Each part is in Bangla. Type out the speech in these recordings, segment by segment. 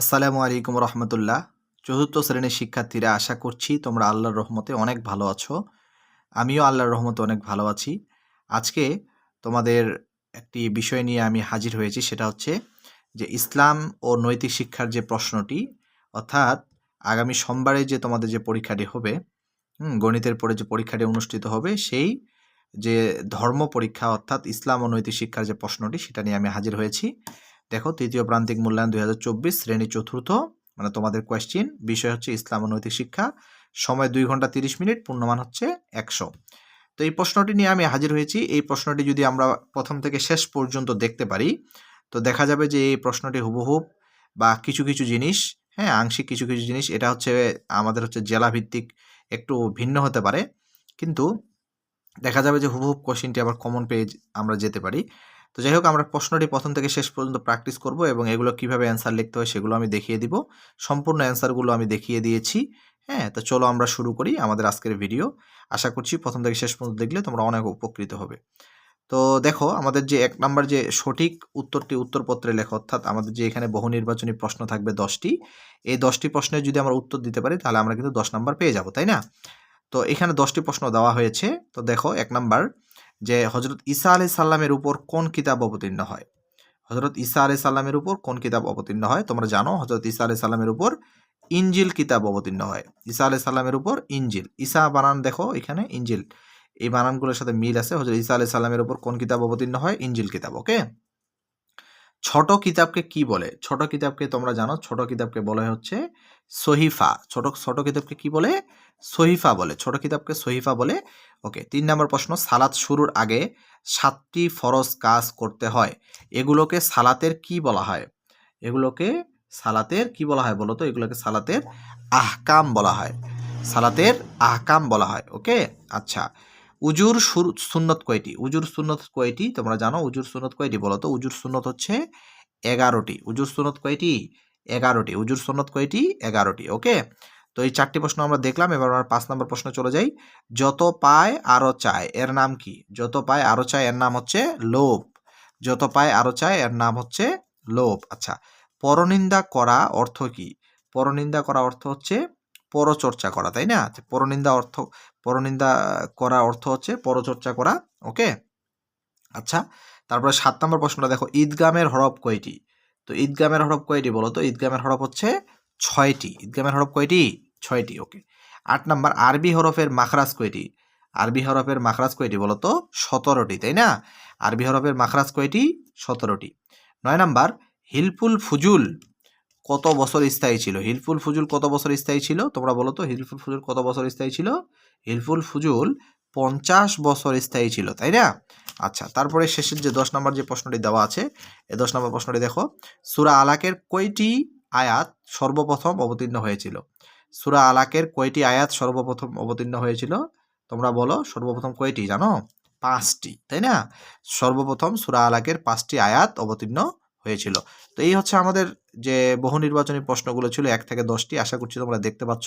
আসসালামু আলাইকুম রহমতুল্লাহ। চতুর্থ শ্রেণির শিক্ষার্থীরা, আশা করছি তোমরা আল্লাহর রহমতে অনেক ভালো আছো। আমিও আল্লাহর রহমতে অনেক ভালো আছি। আজকে তোমাদের একটি বিষয় নিয়ে আমি হাজির হয়েছি, সেটা হচ্ছে যে ইসলাম ও নৈতিক শিক্ষার যে প্রশ্নটি, অর্থাৎ আগামী সোমবারে যে তোমাদের যে পরীক্ষাটি হবে গণিতের পরে যে পরীক্ষাটি অনুষ্ঠিত হবে, সেই যে ধর্ম পরীক্ষা, অর্থাৎ ইসলাম ও নৈতিক শিক্ষার যে প্রশ্নটি, সেটা নিয়ে আমি হাজির হয়েছি। দেখো, তৃতীয় প্রান্তিক মূল্যায়ন দুই হাজার চব্বিশ, শ্রেণি চতুর্থ। মানে তোমাদের কোয়েশ্চিন বিষয় হচ্ছে ইসলাম ও নৈতিক শিক্ষা। সময় দুই ঘণ্টা তিরিশ মিনিট, পূর্ণমান হচ্ছে একশো। তো এই প্রশ্নটি নিয়ে আমি হাজির হয়েছি। এই প্রশ্নটি যদি আমরা প্রথম থেকে শেষ পর্যন্ত দেখতে পারি, তো দেখা যাবে যে এই প্রশ্নটি হুবহুব বা কিছু কিছু জিনিস হ্যাঁ আংশিক কিছু কিছু জিনিস, এটা হচ্ছে আমাদের হচ্ছে জেলা ভিত্তিক একটু ভিন্ন হতে পারে। কিন্তু দেখা যাবে যে হুবহুব কোশ্চিনটি আবার কমন পেজ আমরা যেতে পারি। তো যাই হোক, আমরা প্রশ্নটি প্রথম থেকে শেষ পর্যন্ত প্র্যাকটিস করব এবং এগুলো কীভাবে অ্যান্সার লিখতে হয় সেগুলো আমি দেখিয়ে দিব। সম্পূর্ণ অ্যান্সারগুলো আমি দেখিয়ে দিয়েছি। হ্যাঁ তো চলো আমরা শুরু করি আমাদের আজকের ভিডিও আশা করছি প্রথম থেকে শেষ পর্যন্ত দেখলে তোমরা অনেক উপকৃত হবে। তো দেখো, আমাদের যে এক নাম্বার যে সঠিক উত্তরটি উত্তরপত্রে লেখা, অর্থাৎ আমাদের যে এখানে বহু নির্বাচনী প্রশ্ন থাকবে দশটি, এই দশটি প্রশ্নের যদি আমরা উত্তর দিতে পারি, তাহলে আমরা কিন্তু দশ নাম্বার পেয়ে যাব, তাই না? তো এখানে দশটি প্রশ্ন দেওয়া হয়েছে। তো দেখো, এক নাম্বার যে হজরত ঈসা আলি সাল্লামের উপর কোন কিতাব অবতীর্ণ হয়? হজরত ঈসা আলি সাল্লামের উপর কোন কিতাব অবতীর্ণ হয়? তোমরা জানো হজরত ঈসা আলি সাল্লামের উপর ইঞ্জিল কিতাব অবতীর্ণ হয়। ঈসা আলি সাল্লামের উপর ইঞ্জিল ঈসা বানান দেখো এখানে ইঞ্জিল এই বানানগুলোর সাথে মিল আছে। হজরত ঈসা আলি সাল্লামের উপর কোন কিতাব অবতীর্ণ হয়? ইঞ্জিল কিতাব ওকে ছোট কিতাবকে কি বলে? ছোট কিতাবকে তোমরা জানো, ছোট কিতাবকে বলা হচ্ছে সহিফা। ছোট ছোট কিতাবকে কি বলে? সহিফা বলে। ছোট কিতাবকে সহিফা বলে। ওকে, তিন নম্বর প্রশ্ন, সালাত শুরুর আগে সাতটি ফরজ কাজ করতে হয়। এগুলোকে সালাতের কি বলা হয়? এগুলোকে সালাতের কি বলা হয় বলো তো? এগুলোকে সালাতের আহকাম বলা হয়। সালাতের আহকাম বলা হয়। ওকে আচ্ছা। উজুর সুন্নত কয়টি? উজুর সুন্নত কয়টি? তোমরা জানো উজুর সুন্নত কয়টি বলো তো? উজুর সুন্নত হচ্ছে এগারোটি। উজুর সুন্নত কয়টি? এগারোটি। উজুর সুন্নত কয়টি? এগারোটি। ওকে? তো এই চারটি প্রশ্ন আমরা দেখলাম, এবার আমরা পাঁচ নম্বর প্রশ্ন চলে যাই। যত পায় আরও চায়, এর নাম কি? যত পায় আরও চায়, এর নাম হচ্ছে লোভ। যত পায় আরও চায়, এর নাম হচ্ছে লোভ। আচ্ছা পরনিন্দা করা অর্থ কি? পরনিন্দা করা অর্থ হচ্ছে পরচর্চা করা তাই না? আচ্ছা, পরনিন্দা অর্থ পরনিন্দা করা অর্থ হচ্ছে পরচর্চা করা ওকে? আচ্ছা তারপরে সাত নম্বর প্রশ্নটা দেখো ঈদগামের হরফ কয়টি? তো ঈদগামের হরফ কয়টি বলো তো? ঈদগামের হরফ হচ্ছে ছয়টি। ঈদগামের হরফ কয়টি? ছয়টি ওকে। আট নম্বর আরবি হরফের মাখরাজ কয়টি? আরবি হরফের মাখরাজ কয়টি বলো তো? সতেরোটি তাই না? আরবি হরফের মাখরাজ কয়টি? সতেরোটি। নয় নম্বর হিলফুল ফুজুল কত বছর স্থায়ী ছিল? হিলফুল ফুজুল কত বছর স্থায়ী ছিল? তোমরা বলো তো, হিলফুল ফুজুল কত বছর স্থায়ী ছিল? হিলফুল ফুজুল পঞ্চাশ বছর স্থায়ী ছিল, তাই না? আচ্ছা তারপরে শেষের যে দশ নম্বর যে প্রশ্নটি দেওয়া আছে, এ দশ নম্বর প্রশ্নটি দেখো। সুরা আলাকের কয়টি আয়াত সর্বপ্রথম অবতীর্ণ হয়েছিল? সুরা আলাকের কয়টি আয়াত সর্বপ্রথম অবতীর্ণ হয়েছিল? তোমরা বলো, সর্বপ্রথম কয়টি জানো? পাঁচটি, তাই না? সর্বপ্রথম সুরা আলাকের পাঁচটি আয়াত অবতীর্ণ হয়েছিল। তো এই হচ্ছে আমাদের যে বহু নির্বাচনী প্রশ্নগুলো ছিল, এক থেকে দশটি। আশা করছি তোমরা দেখতে পাচ্ছ।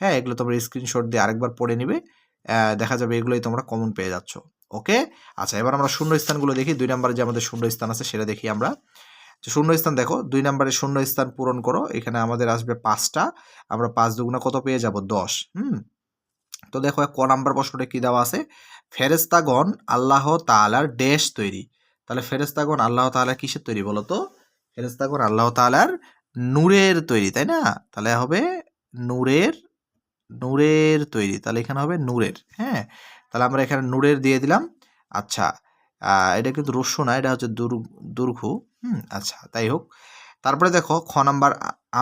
হ্যাঁ এগুলো তোমরা স্ক্রিনশট দিয়ে আরেকবার পড়ে নিবে। দেখা যাবে এগুলোই তোমরা কমন পেয়ে যাচ্ছ। ওকে আচ্ছা এবার আমরা শূন্য স্থানগুলো দেখি। দুই নম্বরে যে আমাদের শূন্য স্থান আছে, সেটা দেখি আমরা। শূন্য স্থান দেখো, দুই নম্বরে শূন্য স্থান পূরণ করো। এখানে আমাদের আসবে পাঁচটা। আমরা পাঁচ দুগুণা কত পেয়ে যাব? দশ। হুম? তো দেখো ক নাম্বার প্রশ্নটা কি দেওয়া আছে? ফেরেস্তাগণ আল্লাহ তাআলার ড্যাশ তৈরি। তাহলে ফেরেস্তাগণ আল্লাহ তাআলার কিসের তৈরি বলো তো ফেরেস্তাগণ আল্লাহ তাআলার নূরের তৈরি, তাই না? তাহলে হবে নূরের নূরের তৈরি, তাহলে এখানে হবে নূরের হ্যাঁ? তাহলে আমরা এখানে নূরের দিয়ে দিলাম। আচ্ছা এটা কিন্তু রস্যু না, এটা হচ্ছে দুর, দুর্ঘু, হুম আচ্ছা তাই হোক। তারপরে দেখো, খ নাম্বার,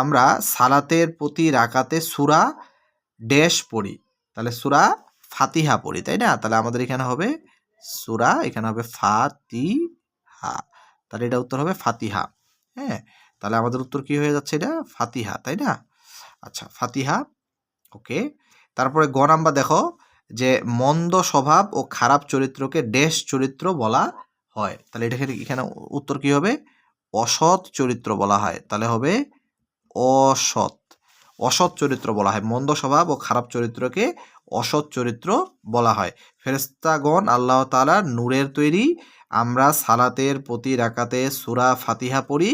আমরা সালাতের প্রতি রাকাতে সুরা ড্যাশ পড়ি, তাহলে সুরা ফাতিহা পড়ি, তাই না? তাহলে আমাদের এখানে হবে সুরা, এখানে হবে ফাতিহা তাহলে এটা উত্তর হবে ফাতিহা। হ্যাঁ তাহলে আমাদের উত্তর কি হয়ে যাচ্ছে এটা? ফাতিহা, তাই না? আচ্ছা ফাতিহা, ওকে। তারপরে গ নাম্বার দেখো, যে মন্দ স্বভাব ও খারাপ চরিত্রকে ড্যাশ চরিত্র বলা হয়। তাহলে এটা এখানে উত্তর কি হবে? অসৎ চরিত্র বলা হয়। তাহলে হবে অসৎ। অসৎ চরিত্র বলা হয়। মন্দ স্বভাব ও খারাপ চরিত্রকে অসৎ চরিত্র বলা হয়। ফেরেস্তাগণ আল্লাহ তাআলা নূরের তৈরি আমরা সালাতের প্রতি রাকাতে সুরা ফাতিহা পড়ি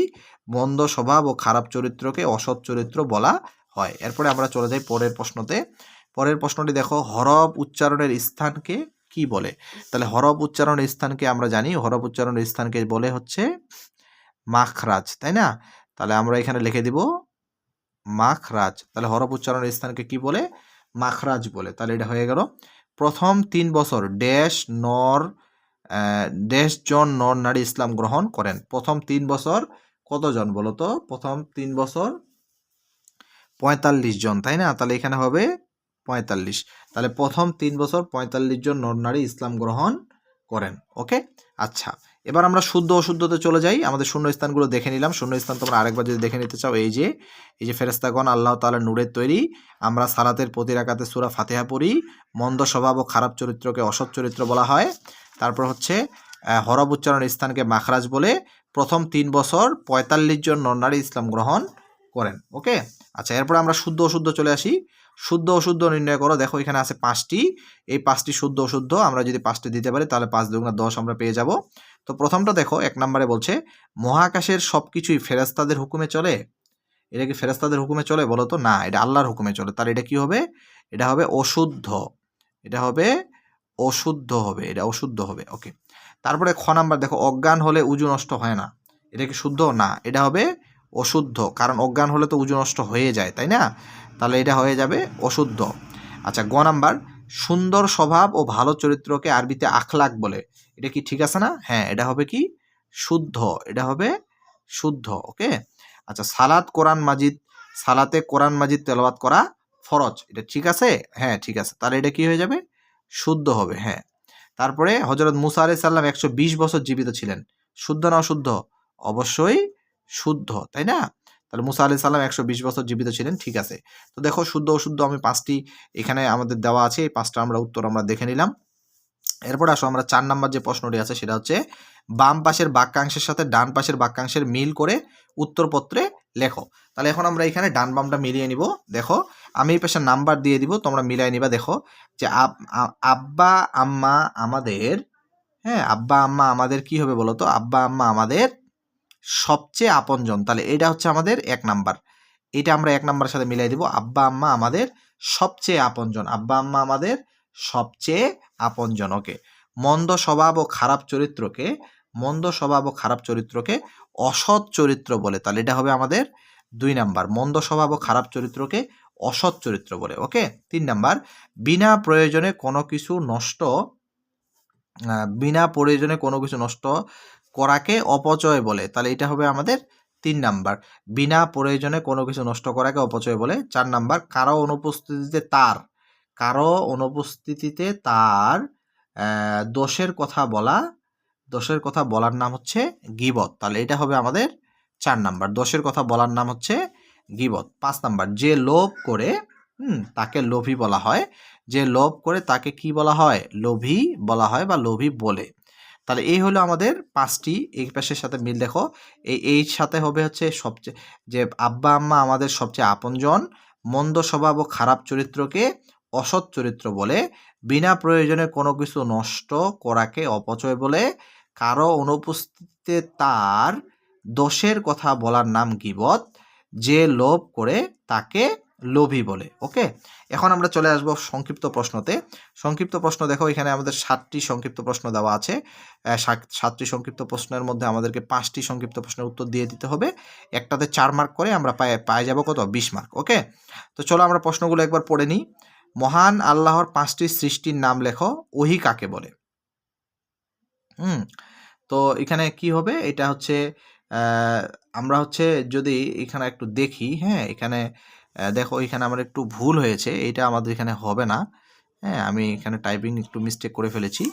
মন্দ স্বভাব ও খারাপ চরিত্রকে অসৎ চরিত্র বলা হয়। এরপরে আমরা চলে যাই পরের প্রশ্নতে। পরের প্রশ্নটি দেখো, হরফ উচ্চারণের স্থানকে কি বলে? তাহলে হরফ উচ্চারণের স্থানকে আমরা জানি। হরফ উচ্চারণের স্থানকে বলে হচ্ছে মাখরাজ, তাই না? তাহলে আমরা এখানে লিখে দিব মাখরাজ। তাহলে হরফ উচ্চারণের স্থানকে কি বলে? মাখরাজ বলে। তাহলে এটা হয়ে গেল। প্রথম তিন বছর, ড্যাশ, নর ড্যাশ জন, নর, নারী ইসলাম গ্রহণ করেন। প্রথম তিন বছর কতজন বলো তো প্রথম তিন বছর পঁয়তাল্লিশ জন, তাই না? তাহলে এখানে হবে পঁয়তাল্লিশ। তাহলে প্রথম তিন বছর পঁয়তাল্লিশ জন নর, নারী ইসলাম গ্রহণ করেন, ওকে? আচ্ছা এবার আমরা শুদ্ধ অশুদ্ধতে চলে যাই। আমাদের শূন্য স্থানগুলো দেখে নিলাম। শূন্য স্থান তোমরা আরেকবার যদি দেখে নিতে চাও, এই যে এই যে ফেরেস্তাগণ আল্লাহ তালা নূরের তৈরি। আমরা সালাতের প্রতি রাকাতে সুরা ফাতেহা পড়ি। মন্দ স্বভাব ও খারাপ চরিত্রকে অসৎ চরিত্র বলা হয়। তারপর হচ্ছে হরব উচ্চারণ স্থানকে মাখরাজ বলে প্রথম তিন বছর পঁয়তাল্লিশ জন নরনারী ইসলাম গ্রহণ করেন, ওকে? আচ্ছা এরপর আমরা শুদ্ধ অশুদ্ধ চলে আসি। শুদ্ধ অশুদ্ধ নির্ণয় করো, দেখো এখানে আছে পাঁচটি। এই পাঁচটি শুদ্ধ অশুদ্ধ আমরা যদি পাঁচটি দিতে পারি, তাহলে পাঁচ দুগুণা দশ আমরা পেয়ে যাব। তো প্রথমটা দেখো, এক নম্বরে বলছে, মহাকাশের সব কিছুই ফেরেস্তাদের হুকুমে চলে? এটা কি ফেরেস্তাদের হুকুমে চলে বলো তো? না, এটা আল্লাহর হুকুমে চলে। তার এটা কি হবে? এটা হবে অশুদ্ধ। এটা হবে অশুদ্ধ হবে, এটা অশুদ্ধ হবে ওকে তারপরে খ নাম্বার, দেখো, অজ্ঞান হলে উজু নষ্ট হয় না। এটা কি শুদ্ধ? না, এটা হবে অশুদ্ধ, কারণ অজ্ঞান হলে তো উজু নষ্ট হয়ে যায়, তাই না? তাহলে এটা হয়ে যাবে অশুদ্ধ। আচ্ছা গ নাম্বার, সুন্দর স্বভাব ও ভালো চরিত্রকে আরবিতে আখলাক বলে। এটা কি ঠিক আছে না? হ্যাঁ এটা হবে কি? শুদ্ধ, এটা হবে শুদ্ধ ওকে আচ্ছা সালাত কোরআন মাজিদ, সালাতে কোরআন মাজিদ তেলাওয়াত করা ফরজ, এটা ঠিক আছে? হ্যাঁ ঠিক আছে। তাহলে এটা কি হয়ে যাবে? শুদ্ধ হবে হ্যাঁ। তারপরে হজরত মুসা আলাই সাল্লাম একশো বিশ বছর জীবিত ছিলেন। শুদ্ধ না অশুদ্ধ? অবশ্যই শুদ্ধ, তাই না? তাহলে মুসা আলি সাল্লাম একশো বিশ বছর জীবিত ছিলেন, ঠিক আছে। তো দেখো, শুদ্ধ, অশুদ্ধ আমি পাঁচটি এখানে আমাদের দেওয়া আছে, এই পাঁচটা আমরা উত্তর আমরা দেখে নিলাম। এরপর আসো, আমরা চার নাম্বার যে প্রশ্নটি আছে, সেটা হচ্ছে, বাম পাশের বাক্যাংশের সাথে ডান পাশের বাক্যাংশের মিল করে উত্তরপত্রে লেখো। তাহলে এখন আমরা এখানে ডান বামটা মিলিয়ে নিব। দেখো, আমি এই পাশে নাম্বার দিয়ে দিব, তোমরা মিলাই নিবা। দেখো যে আব্বা, আম্মা আমাদের হ্যাঁ আব্বা, আম্মা আমাদের কি হবে বলো তো? আব্বা, আম্মা আমাদের সবচেয়ে আপনজন। তাহলে এটা হচ্ছে আমাদের এক নাম্বার। এটা আমরা এক নাম্বারের সাথে মিলাই দিব। আব্বা, আম্মা আমাদের সবচেয়ে আপনজন। আব্বা, আম্মা আমাদের সবচেয়ে আপনজন। ওকে। মন্দ স্বভাব ও খারাপ চরিত্রকে মন্দ স্বভাব ও খারাপ চরিত্রকে অসৎ চরিত্র বলে। তাহলে এটা হবে আমাদের দুই নাম্বার। মন্দ স্বভাব ও খারাপ চরিত্রকে অসৎ চরিত্র বলে, ওকে? তিন নাম্বার, বিনা প্রয়োজনে কোনো কিছু নষ্ট বিনা প্রয়োজনে কোনো কিছু নষ্ট করাকে অপচয় বলে। তাহলে এটা হবে আমাদের তিন নাম্বার। বিনা প্রয়োজনে কোনো কিছু নষ্ট করাকে অপচয় বলে। চার নাম্বার, কারও অনুপস্থিতিতে তার, কারও অনুপস্থিতিতে তার দোষের কথা বলা দোষের কথা বলার নাম হচ্ছে গিবত। তাহলে এটা হবে আমাদের চার নাম্বার। দোষের কথা বলার নাম হচ্ছে গিবত। পাঁচ নাম্বার, যে লোভ করে, হুম, তাকে লোভী বলা হয়। যে লোভ করে তাকে কি বলা হয়? লোভী বলা হয় বা লোভী বলে। তাহলে এই হলো আমাদের পাঁচটি এই পাশের সাথে মিল দেখো। এই এই সাথে হবে হচ্ছে সবচেয়ে, যে আব্বা আম্মা আমাদের সবচেয়ে আপনজন, মন্দ স্বভাব ও খারাপ চরিত্রকে অসৎ চরিত্র বলে, বিনা প্রয়োজনে কোনো কিছু নষ্ট করাকে অপচয় বলে কারও অনুপস্থিতিতে তার দোষের কথা বলার নাম গিবত, যে লোভ করে তাকে লোভী বলে, ওকে? এখন আমরা চলে আসব সংক্ষিপ্ত প্রশ্নতে। সংক্ষিপ্ত প্রশ্ন দেখো, এখানে আমাদের সাতটি সংক্ষিপ্ত প্রশ্ন দেওয়া আছে। সাত- সাতটি সংক্ষিপ্ত প্রশ্নের মধ্যে আমাদেরকে পাঁচটি সংক্ষিপ্ত প্রশ্নের উত্তর দিয়ে দিতে হবে। একটাতে চার মার্ক করে আমরা পায়ে পাই যাব কত? বিশ মার্ক, ওকে? তো চলো আমরা প্রশ্নগুলো একবার পড়ে নিই। মহান আল্লাহর পাঁচটি সৃষ্টির নাম লেখো, ওহি কাকে বলে? হুম? তো এখানে কি হবে? এটা হচ্ছে আমরা হচ্ছে যদি এখানে একটু দেখি হ্যাঁ? এখানে দেখো এখানে আমার একটু ভুল হয়েছে, এটা আমাদের এখানে হবে না। হ্যাঁ আমি এখানে টাইপিং একটু মিস্টেক করে ফেলেছি।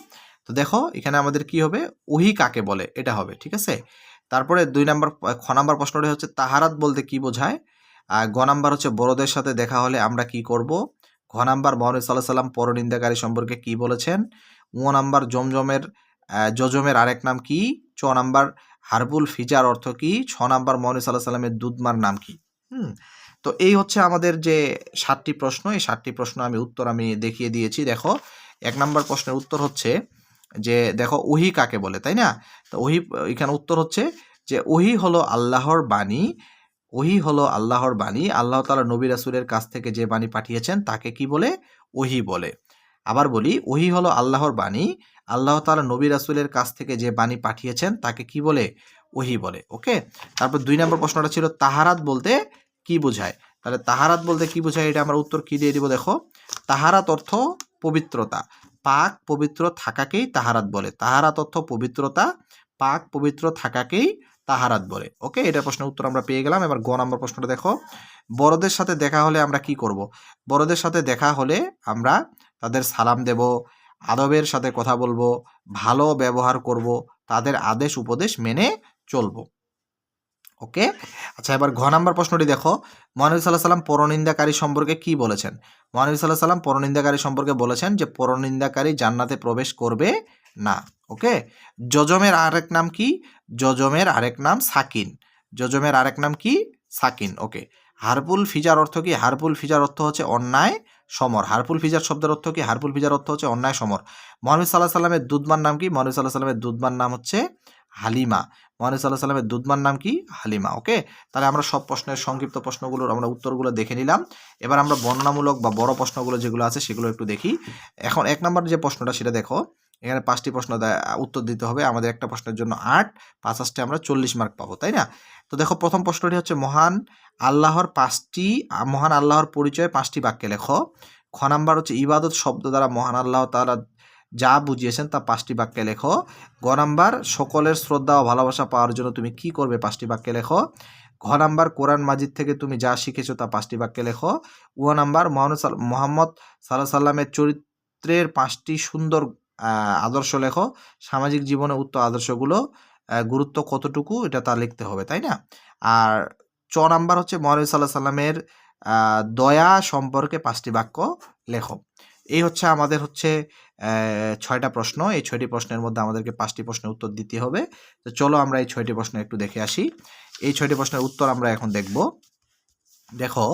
তো দেখো, এখানে আমাদের কি হবে? ওহি কাকে বলে? এটা হবে, ঠিক আছে? তারপরে দুই নাম্বার, খ নাম্বার প্রশ্নটা হচ্ছে, তাহারাত বলতে কি বোঝায়? আর গ নাম্বার হচ্ছে, বড়দের সাথে দেখা হলে আমরা কি করব? ঘ নাম্বার, মোহাম্মদ সাল্লাহ সাল্লাম পরনিন্দাকারী সম্পর্কে কি বলেছেন? ও নাম্বার, জমজমের জজমের আরেক নাম কি? ছ নাম্বার হারবুল ফিজার অর্থ কি? ছ নাম্বার মোহাম্মদ সাল্লাহ সাল্লামের দুধমার নাম কি? হুম, তো এই হচ্ছে আমাদের যে সাতটি প্রশ্ন, এই সাতটি প্রশ্ন আমি উত্তর আমি দেখিয়ে দিয়েছি। দেখো, এক নাম্বার প্রশ্নের উত্তর হচ্ছে যে, দেখো, ওহি কাকে বলে, তাই না? তো ওহি, এখানে উত্তর হচ্ছে যে, ওহি হলো আল্লাহর বাণী, ওহি হলো আল্লাহর বাণী। আল্লাহ তালা নবী রাসুলের কাছ থেকে যে বাণী পাঠিয়েছেন, তাকে কি বলে? ওহি বলে। আবার বলি, ওহি হলো আল্লাহর বাণী। আল্লাহ তালা নবী রাসুলের কাছ থেকে যে বাণী পাঠিয়েছেন, তাকে কি বলে? ওহি বলে, ওকে? তারপর দুই নম্বর প্রশ্নটা ছিল, তাহারাত বলতে কি বোঝায়? তাহলে তাহারাত বলতে কি বোঝায়? এটা আমরা উত্তর কি দিয়ে দিব দেখো? তাহারাত অর্থ পবিত্রতা। পাক পবিত্র থাকাকেই তাহারাত বলে। তাহারাত অর্থ পবিত্রতা, পাক পবিত্র থাকাকেই তাহারাত বলে। ওকে? এটা প্রশ্নের উত্তর আমরা পেয়ে গেলাম। এবার গ নম্বর প্রশ্নটা দেখো। বড়দের সাথে দেখা হলে আমরা কি করব? বড়দের সাথে দেখা হলে আমরা তাদের সালাম দেব, আদবের সাথে কথা বলব, ভালো ব্যবহার করব, তাদের আদেশ উপদেশ মেনে চলবো। ওকে আচ্ছা এবার ঘ নাম্বার প্রশ্নটি দেখো। মহানবী সাল্লাহ সাল্লাম পরনিন্দাকারী সম্পর্কে কি বলেছেন? মহানবী সাল্লাহ সাল্লাম পরনিন্দাকারী সম্পর্কে বলেছেন যে, পরনিন্দাকারী জান্নাতে প্রবেশ করবে না। ওকে যজমের আরেক নাম কি? যজমের আরেক নাম সাকিন। যজমের আরেক নাম কি? সাকিন। ওকে হারপুল ফিজার অর্থ কি? হারপুল ফিজার অর্থ হচ্ছে অন্যায় সমর। হারপুল ফিজার শব্দের অর্থ কি? হারপুল ফিজার অর্থ হচ্ছে অন্যায় সমর। মহানবী সাল্লাহ সাল্লামের দুধমার নাম কি? মহানবী সাল্লাহ সাল্লামের দুধমার নাম হচ্ছে হালিমা। মহানবী সাল্লাহ সাল্লামের দুধমার নাম কি? হালিমা। ওকে? তাহলে আমরা সব প্রশ্নের সংক্ষিপ্ত প্রশ্নগুলোর আমরা উত্তরগুলো দেখে নিলাম। এবার আমরা বর্ণনামূলক বা বড় প্রশ্নগুলো যেগুলো আছে সেগুলো একটু দেখি। এখন এক নম্বর যে প্রশ্নটা সেটা দেখো। এখানে পাঁচটি প্রশ্ন উত্তর দিতে হবে। আমাদের একটা প্রশ্নের জন্য আট পাঁচ আসতে আমরা চল্লিশ মার্ক পাবো, তাই না? তো দেখো, প্রথম প্রশ্নটি হচ্ছে, মহান আল্লাহর পাঁচটি, মহান আল্লাহর পরিচয়ে পাঁচটি বাক্যে লেখো। খ নাম্বার হচ্ছে, ইবাদত শব্দ দ্বারা মহান আল্লাহ তারা যা বুঝিয়েছেন তা পাঁচটি বাক্যে লেখো। গ নাম্বার, সকলের শ্রদ্ধা ও ভালোবাসা পাওয়ার জন্য তুমি কি করবে, পাঁচটি বাক্যে লেখো। ঘ নাম্বার, কোরআন মাজিদ থেকে তুমি যা শিখেছো তা পাঁচটি বাক্যে লেখো। উ নাম্বার মোহাম্মদ সাল্লাহ সাল্লামের চরিত্রের পাঁচটি সুন্দর আদর্শ লেখো। সামাজিক জীবনে উক্ত আদর্শগুলো গুরুত্ব কতটুকু এটা তা লিখতে হবে, তাই না? আর চ নাম্বার হচ্ছে মহানবী সাল্লাহ সাল্লামের দয়া সম্পর্কে পাঁচটি বাক্য লেখো। এই হচ্ছে আমাদের হচ্ছে ছয়টা প্রশ্ন। এই ছয়টি প্রশ্নের মধ্যে আমাদেরকে পাঁচটি প্রশ্নের উত্তর দিতে হবে। তো চলো আমরা এই ছয়টি প্রশ্ন একটু দেখে আসি। এই ছয়টি প্রশ্নের উত্তর আমরা এখন দেখব। দেখো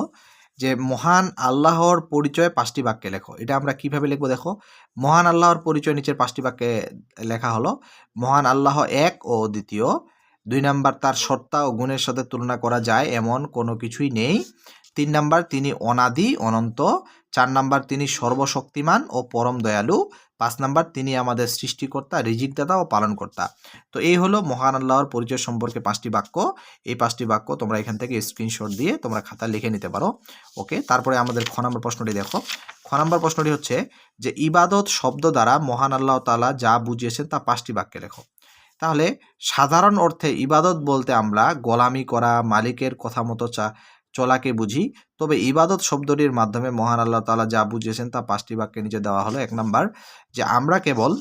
যে মহান আল্লাহর পরিচয় পাঁচটি বাক্যে লেখো। এটা আমরা কীভাবে লিখব দেখো? মহান আল্লাহর পরিচয় নিচের পাঁচটি বাক্যে লেখা হলো, মহান আল্লাহ এক ও দ্বিতীয়, দুই নাম্বার তার সত্তা ও গুণের সাথে তুলনা করা যায় এমন কোনো কিছুই নেই, তিন নাম্বার তিনি অনাদি, অনন্ত, চার নাম্বার তিনি সর্বশক্তিমান ও পরম দয়ালু পাঁচ নাম্বার, তিনি আমাদের সৃষ্টিকর্তা, রিজিকদাতা ও পালনকর্তা। তো এই হলো মহান আল্লাহর পরিচয় সম্পর্কে পাঁচটি বাক্য। এই পাঁচটি বাক্য তোমরা এখান থেকে স্ক্রিনশট দিয়ে তোমরা খাতা লিখে নিতে পারো। ওকে তারপরে আমাদের খ নম্বর প্রশ্নটি দেখো। খ নম্বর প্রশ্নটি হচ্ছে যে, ইবাদত শব্দ দ্বারা মহান আল্লাহ তালা যা বুঝিয়েছেন তা পাঁচটি বাক্যে লেখো। তাহলে সাধারণ অর্থে ইবাদত বলতে আমরা গোলামি করা, মালিকের কথা মতো চা চলাকে বুঝি। তবে ইবাদত শব্দটির মাধ্যমে মহান আল্লাহ তাআলা যা বুঝিয়েছেন তা পাঁচটি বাক্যে নিচে দেওয়া হলো। এক নাম্বার, যে আমরা কেবল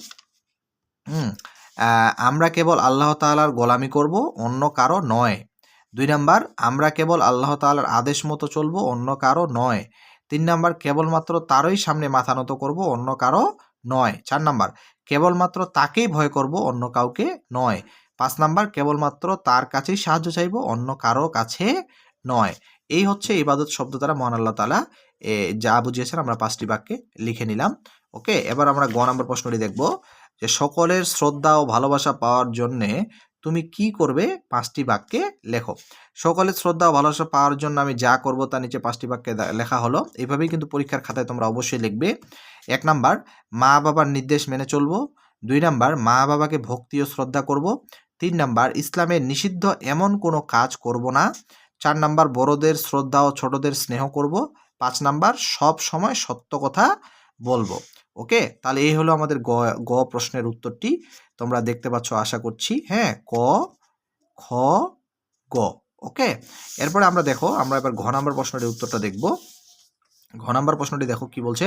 আমরা কেবল আল্লাহ তাআলার গোলামি করব, অন্য কারও নয়। দুই নাম্বার, আমরা কেবল আল্লাহ তাআলার আদেশ মতো চলবো, অন্য কারও নয়। তিন নাম্বার, কেবলমাত্র তারই সামনে মাথা নত করব, অন্য কারও নয়। চার নাম্বার, কেবলমাত্র তাকেই ভয় করব, অন্য কাউকে নয়। পাঁচ নাম্বার, কেবলমাত্র তার কাছেই সাহায্য চাইব, অন্য কারও কাছে নয়। এই হচ্ছে ইবাদত শব্দ দ্বারা মহান আল্লাহ তালা যা বুঝিয়েছেন, আমরা পাঁচটি বাক্যে লিখে নিলাম। ওকে, এবার আমরা গ নম্বর প্রশ্নটি দেখব, যে সকলের শ্রদ্ধা ও ভালোবাসা পাওয়ার জন্যে তুমি কি করবে? পাঁচটি বাক্যে লেখো। সকলের শ্রদ্ধা ও ভালোবাসা পাওয়ার জন্য আমি যা করব তা নিচে পাঁচটি বাক্যে লেখা হলো। এভাবেই কিন্তু পরীক্ষার খাতায় তোমরা অবশ্যই লিখবে। এক নাম্বার, মা বাবার নির্দেশ মেনে চলবো। দুই নাম্বার, মা বাবাকে ভক্তি ও শ্রদ্ধা করব। তিন নাম্বার ইসলামের নিষিদ্ধ এমন কোনো কাজ করব না। চার নাম্বার বড়দের শ্রদ্ধা ও ছোটদের স্নেহ করব, পাঁচ নাম্বার সব সময় সত্য কথা বলব। ওকে তাহলে এই হলো আমাদের গ গ প্রশ্নের উত্তরটি। তোমরা দেখতে পাচ্ছ, আশা করছি হ্যাঁ ক, খ, গ। ওকে এরপরে আমরা দেখো, আমরা এবার ঘ নাম্বার প্রশ্নের উত্তরটা দেখব। ঘ নাম্বার প্রশ্নটি দেখো কি বলছে?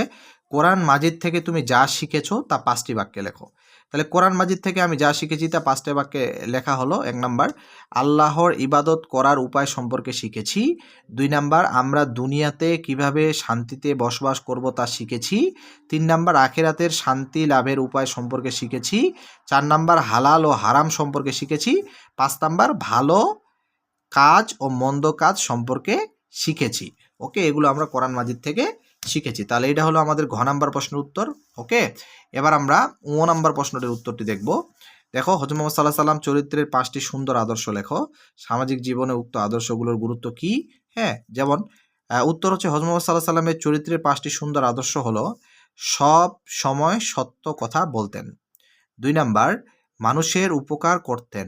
কোরআন মাজিদ থেকে তুমি যা শিখেছো, তা পাঁচটি বাক্যে লেখো। তাহলে কোরআন মাজিদ থেকে আমি যা শিখেছি, তা পাঁচটি বাক্যে লেখা হলো, এক নাম্বার, আল্লাহর ইবাদত করার উপায় সম্পর্কে শিখেছি। দুই নাম্বার, আমরা দুনিয়াতে কীভাবে শান্তিতে বসবাস করব, তা শিখেছি। তিন নাম্বার, আখেরাতের শান্তি লাভের উপায় সম্পর্কে শিখেছি। চার নাম্বার, হালাল ও হারাম সম্পর্কে শিখেছি। পাঁচ নাম্বার, ভালো কাজ ও মন্দ কাজ সম্পর্কে শিখেছি। ওকে, এগুলো আমরা কোরআন মাজিদ থেকে শিখেছি। তাহলে এটা হলো আমাদের ঘ নাম্বার প্রশ্নের উত্তর, ওকে? এবার আমরা ও নাম্বার প্রশ্নটির উত্তরটি দেখব। দেখো হজরত মোহাম্মদ সাল্লাহ সাল্লাম চরিত্রের পাঁচটি সুন্দর আদর্শ লেখো। সামাজিক জীবনে উক্ত আদর্শগুলোর গুরুত্ব কি? হ্যাঁ যেমন উত্তর হচ্ছে হজরত মোহাম্মদ সাল্লাহ সাল্লামের চরিত্রের পাঁচটি সুন্দর আদর্শ হলো সব সময় সত্য কথা বলতেন। দুই নাম্বার, মানুষের উপকার করতেন।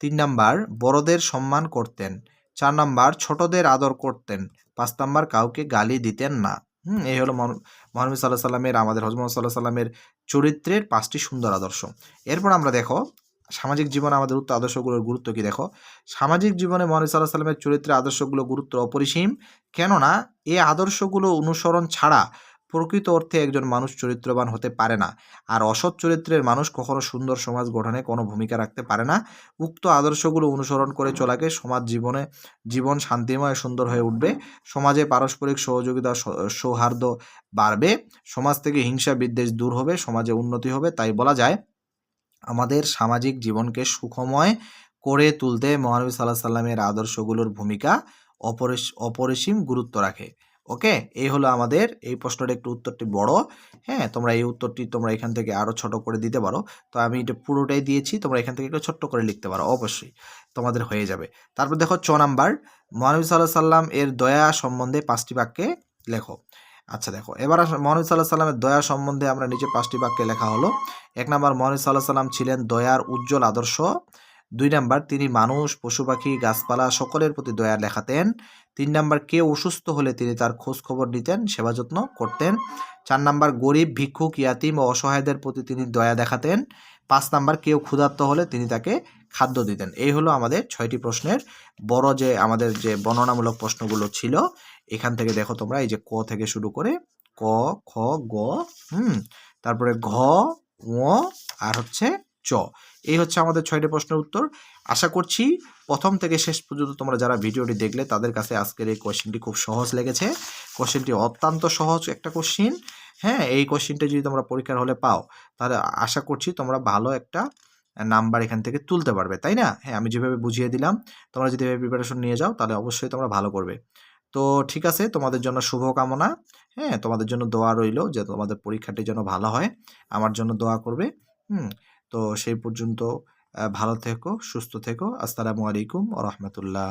তিন নাম্বার, বড়দের সম্মান করতেন। চার নাম্বার, ছোটদের আদর করতেন। পাঁচ নাম্বার কাউকে গালি দিতেন না। হুম, এই হলো মহান- মহানবী সাল্লাহ সাল্লামের, আমাদের হজমত সাল্লাহ সাল্লামের চরিত্রের পাঁচটি সুন্দর আদর্শ। এরপর আমরা দেখো, সামাজিক জীবনে আমাদের উত্তর আদর্শগুলোর গুরুত্ব কি দেখো? সামাজিক জীবনে মহানবী সাল্লাহ সাল্লামের চরিত্রের আদর্শগুলো গুরুত্ব অপরিসীম। কেননা, এই আদর্শগুলো অনুসরণ ছাড়া প্রকৃত অর্থে একজন মানুষ চরিত্রবান হতে পারে না। আর অসৎ চরিত্রের মানুষ কখনো সুন্দর সমাজ গঠনে কোনো ভূমিকা রাখতে পারে না। উক্ত আদর্শগুলো অনুসরণ করে চলাকে সমাজ জীবনে জীবন শান্তিময় সুন্দর হয়ে উঠবে। সমাজে পারস্পরিক সহযোগিতা সৌহার্দ্য বাড়বে। সমাজ থেকে হিংসা বিদ্বেষ দূর হবে। সমাজে উন্নতি হবে। তাই বলা যায়, আমাদের সামাজিক জীবনকে সুখময় করে তুলতে মহানবী সাল্লাহ সাল্লামের আদর্শগুলোর ভূমিকা অপরিস, অপরিসীম গুরুত্ব রাখে। ওকে এই হলো আমাদের, এই প্রশ্নটা একটু উত্তরটি বড়। হ্যাঁ তোমরা এই উত্তরটি তোমরা এখান থেকে আরও ছোট করে দিতে পারো। তো আমি এটা পুরোটাই দিয়েছি, তোমরা এখান থেকে একটু ছোট্ট করে লিখতে পারো, অবশ্যই। তোমাদের হয়ে যাবে। তারপর দেখো ছ নাম্বার। মহানবী সাল্লাহ সাল্লাম এর দয়া সম্বন্ধে পাঁচটি বাক্যে লেখো। আচ্ছা দেখো, এবার মহানবী সাল্লাহ সাল্লামের দয়া সম্বন্ধে আমরা নিচে পাঁচটি বাক্যে লেখা হলো। এক নম্বর, মহানবী সাল্লাহ সাল্লাম ছিলেন দয়ার উজ্জ্বল আদর্শ। দুই নাম্বার, তিনি মানুষ, পশু পাখি, গাছপালা সকলের প্রতি দয়া দেখাতেন। তিন নাম্বার কেউ অসুস্থ হলে তিনি তার খোঁজ খবর নিতেন, সেবা যত্ন করতেন। চার নাম্বার, গরিব, ভিক্ষুক, ইয়াতিম ও অসহায়দের প্রতি তিনি দয়া দেখাতেন। পাঁচ নাম্বার, কেউ ক্ষুধার্ত হলে তিনি তাকে খাদ্য দিতেন। এই হলো আমাদের ছয়টি প্রশ্নের বড় যে আমাদের যে বর্ণনামূলক প্রশ্নগুলো ছিল। এখান থেকে দেখো তোমরা, এই যে ক থেকে শুরু করে ক, খ, গ, হুম, তারপরে ঘ ও আর হচ্ছে চ। এই হচ্ছে আমাদের ছয়টি প্রশ্নের উত্তর। আশা করছি প্রথম থেকে শেষ পর্যন্ত তোমরা যারা ভিডিওটি দেখলে তাদের কাছে আজকের এই কোশ্চেনটি খুব সহজ লেগেছে। কোশ্চেনটি অত্যন্ত সহজ একটা কোশ্চিন। হ্যাঁ এই কোশ্চেনটা যদি তোমরা পরীক্ষার হলে পাও, তাহলে আশা করছি তোমরা ভালো একটা নাম্বার এখান থেকে তুলতে পারবে, তাই না? হ্যাঁ আমি যেভাবে বুঝিয়ে দিলাম, তোমরা যদি এভাবে প্রিপারেশন নিয়ে যাও, তাহলে অবশ্যই তোমরা ভালো করবে। তো ঠিক আছে, তোমাদের জন্য শুভকামনা। হ্যাঁ তোমাদের জন্য দোয়া রইল যে তোমাদের পরীক্ষাটি যেন ভালো হয়। আমার জন্য দোয়া করবে। হুম তো সেই পর্যন্ত ভালো থেকো সুস্থ থেকো। আসসালামু আলাইকুম রহমতুল্লাহ।